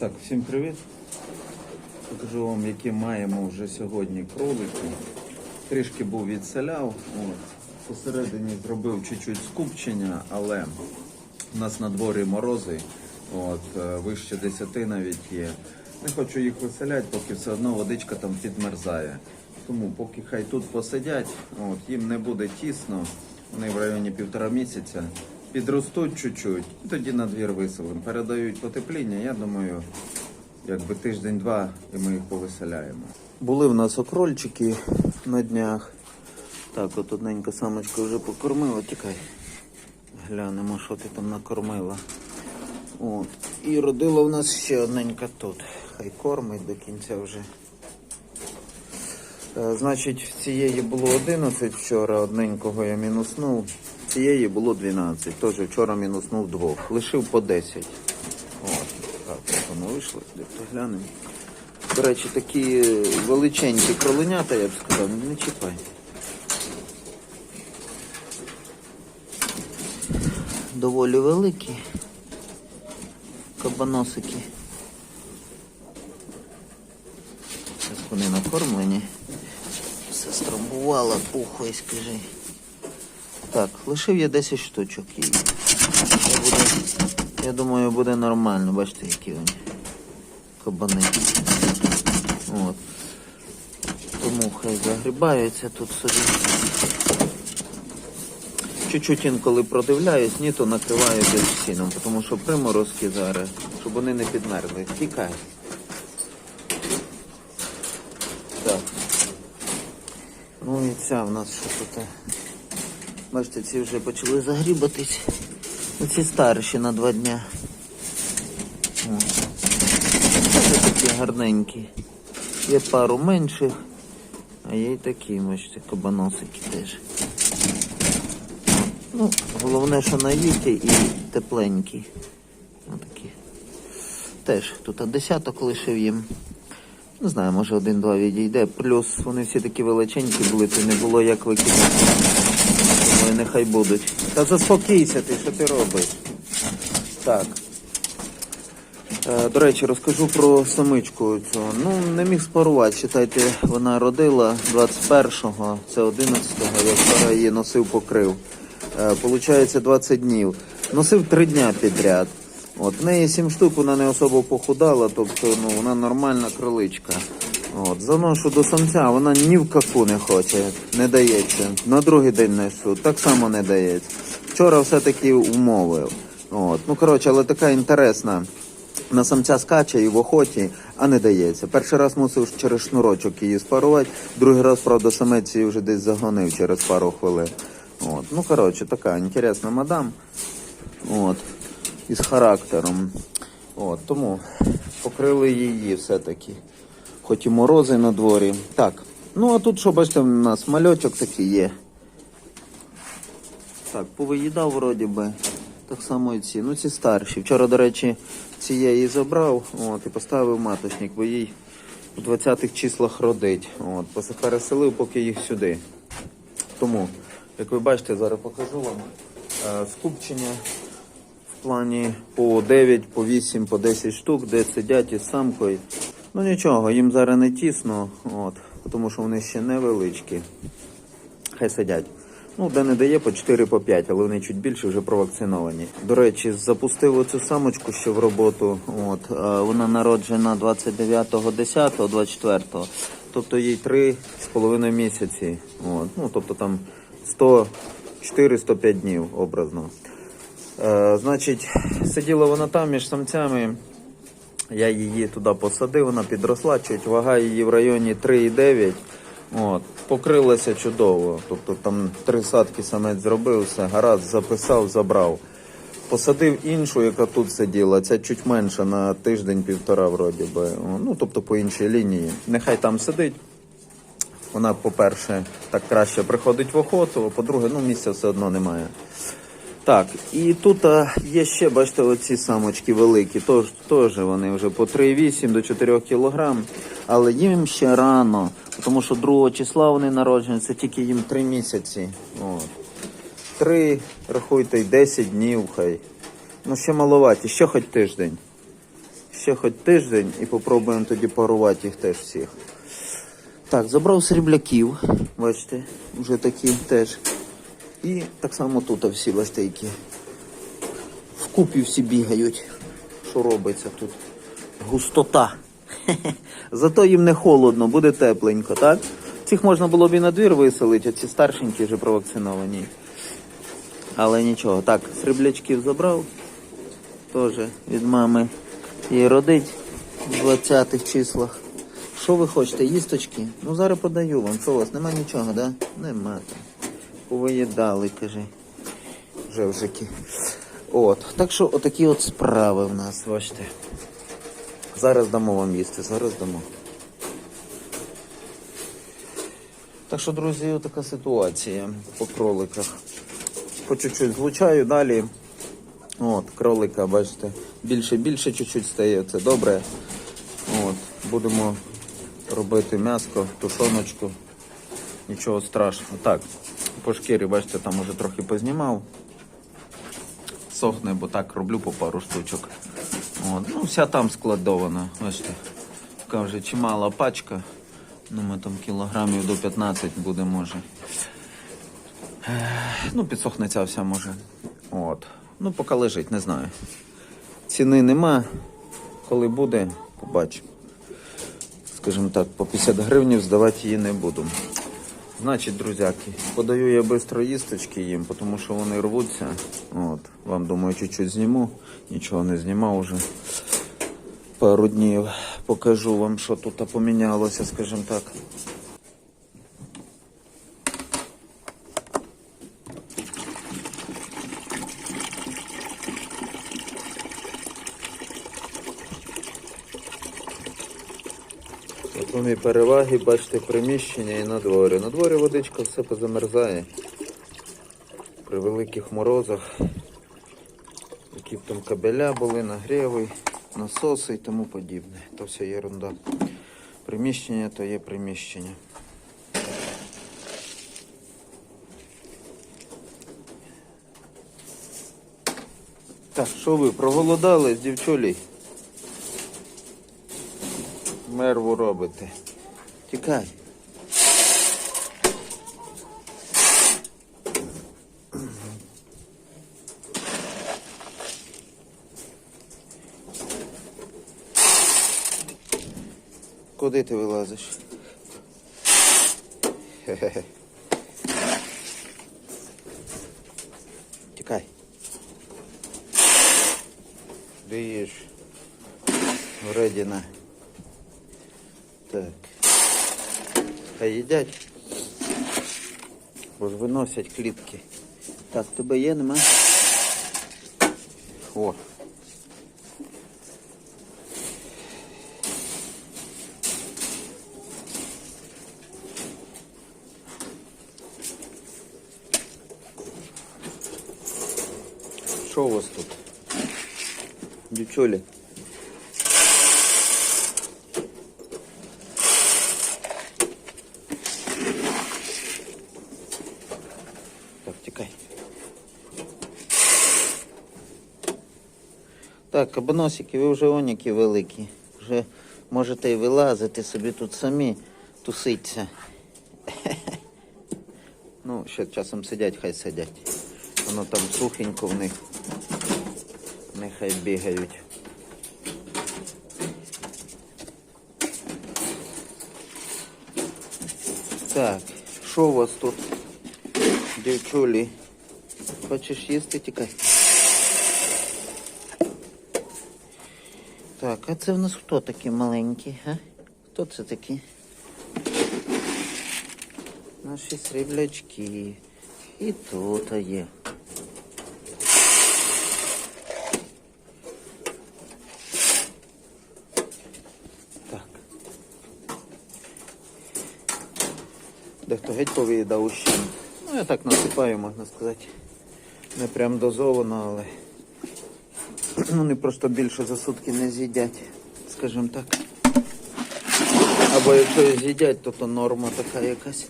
Так, всім привіт. Покажу вам, які маємо вже сьогодні кролики. Трішки був відселяв. От. Посередині зробив чуть-чуть скупчення, але у нас на дворі морози. От, е, вище 10 навіть є. Не хочу їх виселяти, поки все одно водичка там підмерзає. Тому поки хай тут посидять, от, їм не буде тісно, вони в районі півтора місяця. Підростуть чуть-чуть, і тоді на двір виселимо. Передають потепління, я думаю, якби тиждень-два і ми їх повиселяємо. Були в нас окрольчики на днях. Так, от одненька самочка вже покормила, тікай. Глянемо, що ти там накормила. От. І родила в нас ще одненька тут. Хай кормить до кінця вже. Е, Значить, в цієї було 11 вчора, одненького я мінуснув. Цієї було 12. Теж вчора мінуснув двох. Лишив по 10. От, так, воно вийшло, глянемо. До речі, такі величенькі кроленята, я б сказав, не чіпай. Доволі великі. Кабаносики. Вони накормлені. Все стромбувала, пухой, скажи. Так, лишив я 10 штучок її. Це буде, я думаю, буде нормально. Бачите, які вони кабани. От. Тому хай загрібаються тут собі. Чуть-чуть інколи продивляюсь, ні, то накриваю десь сіном, тому що приморозки зараз, щоб вони не підмерзли. Тікай. Так. Ну і ця в нас що тут. Бачите, ці вже почали загрібатись. Оці старші на два дня. О. Це такі гарненькі. Є пару менших, а є й такі, бачите, кабаносики теж. Ну, головне, що наїті і тепленькі. Отакі. Теж тут десяток лишив їм. Не знаю, може один-два відійде. Плюс вони всі такі величенькі були, то не було як викидати. Думаю, нехай будуть. Та заспокійся ти, що ти робиш? Так. Е, До речі, розкажу про самичку цю. Ну, не міг спарувати. Читайте, вона родила 21-го, це 11-го, я вчора її носив покрив. Е, Получається 20 днів. Носив 3 дня підряд. От, в неї 7 штук, вона не особо похудала, тобто ну, вона нормальна кроличка. От, заношу до самця, вона ні в каку не хоче, не дається. На другий день несу, так само не дається. Вчора все-таки умовив. От, ну коротше, але така інтересна. На самця скаче і в охоті, а не дається. Перший раз мусив через шнурочок її спарувати, другий раз, правда, самець її вже десь загонив через пару хвилин. От. Ну, коротше, така інтересна мадам. От. Із характером. От, тому покрили її все-таки. Хоч і морози на дворі. Так. Ну а тут, що бачите, у нас мальочок такий є. Так, повиїдав вроді би. Так само і ці. Ну ці старші. Вчора, до речі, цієї забрав от, і поставив маточник, бо їй у 20-х числах родить. От, переселив поки їх сюди. Тому, як ви бачите, зараз покажу вам е, скупчення в плані по 9, по 8, по 10 штук, де сидять із самкою. Ну нічого, їм зараз не тісно, от, тому що вони ще невеличкі. Хай сидять. Ну, де не дає по 4 по 5, але вони чуть більше вже провакциновані. До речі, запустив оцю самочку ще в роботу. От, е, вона народжена 29.10.24. Тобто їй 3,5 місяці. От, ну, тобто там 104-105 днів образно. Е, значить, сиділа вона там між самцями. Я її туди посадив, вона підросла, чуть вага її в районі 3,9. От, покрилася чудово. Тобто там три садки самець зробив, все, гаразд, записав, забрав. Посадив іншу, яка тут сиділа, ця чуть менша на тиждень-півтора, вроді би. Ну, тобто по іншій лінії. Нехай там сидить. Вона, по-перше, так краще приходить в охоту, а по-друге, ну місця все одно немає. Так, і тут а, є ще, бачите, оці самочки великі, тож, теж вони вже по 3,8 до 4 кілограм, але їм ще рано, тому що 2 числа вони народжені, це тільки їм 3 місяці. От. 3, рахуйте, й 10 днів хай. Ну ще маловаті, ще хоч тиждень. ще хоч тиждень і попробуємо тоді парувати їх теж всіх. Так, забрав срібляків, бачите, вже такі теж. І так само тут всі які вкупі всі бігають. Що робиться тут? Густота. Зато їм не холодно, буде тепленько, так? Цих можна було б і на двір виселити, а ці старшенькі вже провакциновані. Але нічого. Так, сріблячків забрав. Теж від мами їй родить в 20-х числах. Що ви хочете, їсточки? Ну зараз подаю вам. Що у вас? Нема нічого, да? Нема. Повиїдали, каже. Жевжики. От. Так що отакі от справи в нас, бачите. Зараз дамо вам їсти, зараз дамо. Так що, друзі, така ситуація по кроликах. По чуть-чуть злучаю далі. От, кролика, бачите, більше більше чуть-чуть стає, це добре. От, будемо робити м'яско, тушоночку. Нічого страшного. Так, по шкірі, бачите, там уже трохи познімав. Сохне, бо так роблю по пару штучок. От, ну, вся там складована. Бачите, така вже чимала пачка. Ну, ми там кілограмів до 15 буде, може. Ну, підсохне ця вся може. От. Ну, поки лежить, не знаю. Ціни нема. Коли буде, побачимо. Скажімо так, по 50 гривень здавати її не буду. Значить, друзяки, подаю я швидко їсточки їм, тому що вони рвуться. От. Вам думаю, чуть-чуть зніму. Нічого не знімав уже. Пару днів покажу вам, що тут помінялося, скажімо так. Переваги, бачите, приміщення і на дворі. На дворі водичка все позамерзає. При великих морозах. Які б там кабеля були, нагріви, насоси і тому подібне. То все ерунда. Приміщення то є приміщення. Так, що ви, проголодались, дівчулі? Мерву робите. Тікай. Куди ти вилазиш? Хе-хе-хе. Тікай. Диєш. Вредіна. Хай їдять. Бо ж виносять клітки. Так, тебе є, нема? О. Що у вас тут? Дівчулі? Так, тікай. Так, кабаносики, ви вже оніки великі. Вже можете і вилазити собі тут самі туситься. Ну, ще часом сидять, хай сидять. Воно там сухенько в них. Нехай бігають. Так, що у вас тут? Дівчулі. Хочеш їсти, тікай. Так, а це в нас хто такі маленькі, а? Хто це такі? Наші сріблячки. І тут є. Так. Дехто геть повиїдав ущін. Ну я так насипаю, можна сказати. Не прям дозовано, але вони просто більше за сутки не з'їдять, скажімо так. Або якщо і з'їдять, то то норма така якась.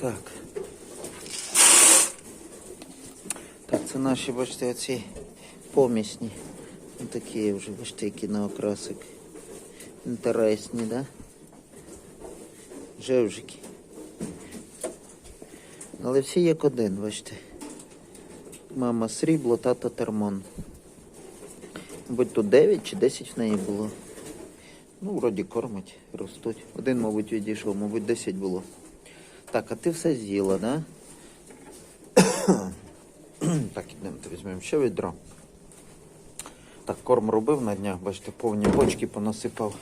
Так. Так, це наші, бачите, оці помісні. Такі вже, бачите, які на окрасик. Інтересні, да? Жевжики. Але всі як один, бачите. Мама срібло, тато термон. Мабуть, тут 9 чи 10 в неї було. Ну, вроді кормить, ростуть. Один, мабуть, відійшов, мабуть, 10 було. Так, а ти все з'їла, да? так, ідемо, візьмемо ще відро. Так, корм робив на днях, бачите, повні бочки понасипав.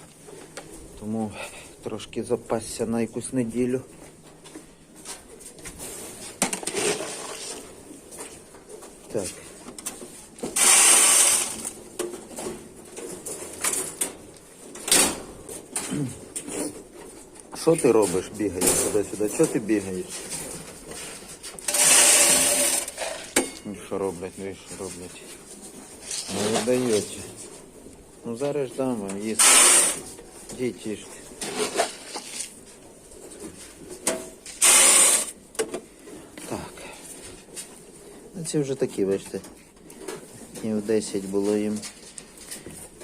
Тому трошки запасся на якусь неділю. Так. Що ти робиш, бігаєш туди-сюди? Чого ти бігаєш? Ну, що роблять, ну що роблять? Не видаєте. Ну зараз ж дам вам їсти. Йдіть їжте. Так. Ну, ці вже такі, бачите. Днів 10 було їм.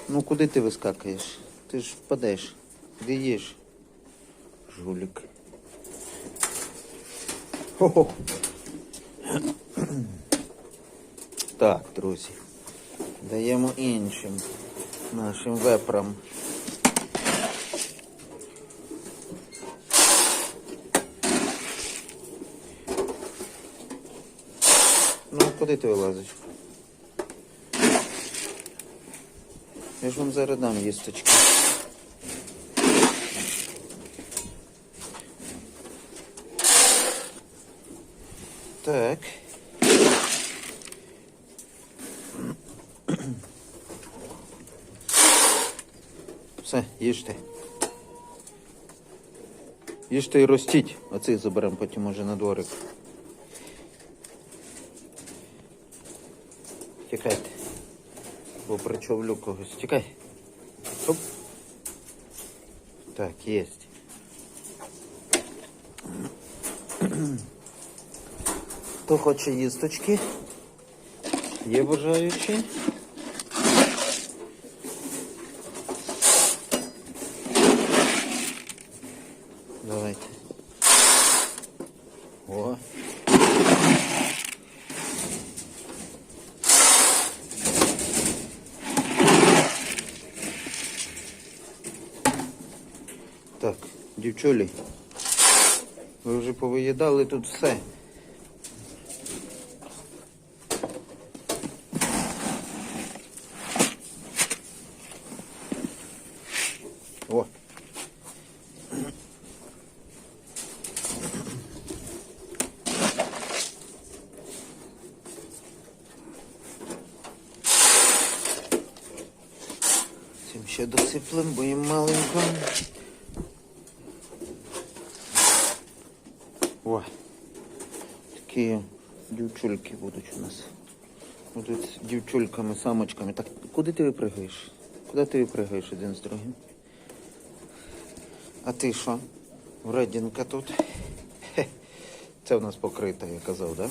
Ну куди ти вискакаєш? Ти ж впадеш. Де їж? Жулік. Хо-хо. Так, друзі. Даємо іншим нашим вепрам. Ну, куди ти вилазиш? Я ж вам зараз дам їсточки. Так. Все, їжте. Їжте і ростіть. Оцих заберемо потім може на дворик. Тікайте. Бо причовлю когось. Тікай. Хоп. Так, єсть. Хто хоче їсточки? Є бажаючі? Давайте. О. Так, дівчулі. Ви вже повиїдали тут все. О. Цим ще досиплем, бо їм маленько. О. Такі дівчульки будуть у нас. Будуть дівчульками, самочками. Так, куди ти випригаєш? Куди ти випригаєш один з другим? А ти що? Вредінка тут. Це в нас покрита, я казав, да?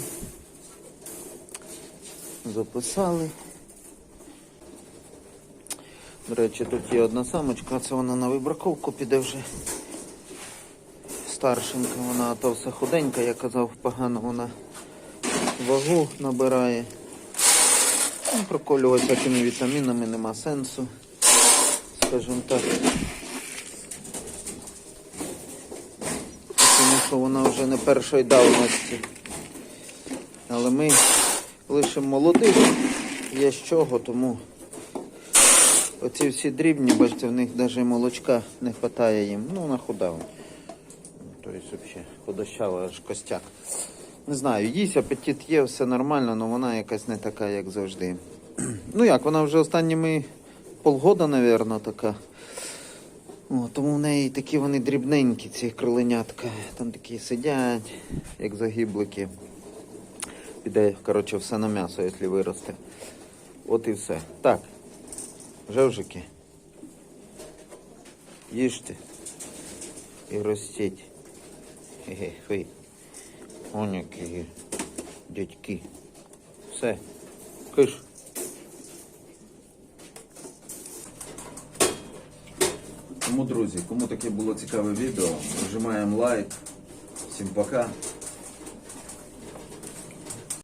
Записали. До речі, тут є одна самочка, це вона на вибраковку піде вже. Старшенька, вона то все худенька, я казав, погано вона вагу набирає. Ну, проколювати такими вітамінами нема сенсу. Скажімо так. Тому що вона вже не першої давності. Але ми лишимо молодих, є з чого, тому оці всі дрібні, бачите, в них навіть молочка не вистачає їм. Ну, вона худа. Тобто взагалі худощава, аж костяк. Не знаю, їсть, апетит є, все нормально, але вона якась не така, як завжди. Ну як, вона вже останніми полгода, мабуть, така. О, тому в неї такі вони дрібненькі, ці кроленятка. Там такі сидять, як загіблики. Піде, коротше, все на м'ясо, якщо виросте. От і все. Так. Жевжики. Їжте. І ростіть. Хе-хе, хи. Он які дядьки. Все. Киш. Тому, друзі, кому таке було цікаве відео, нажимаємо лайк. Всім пока.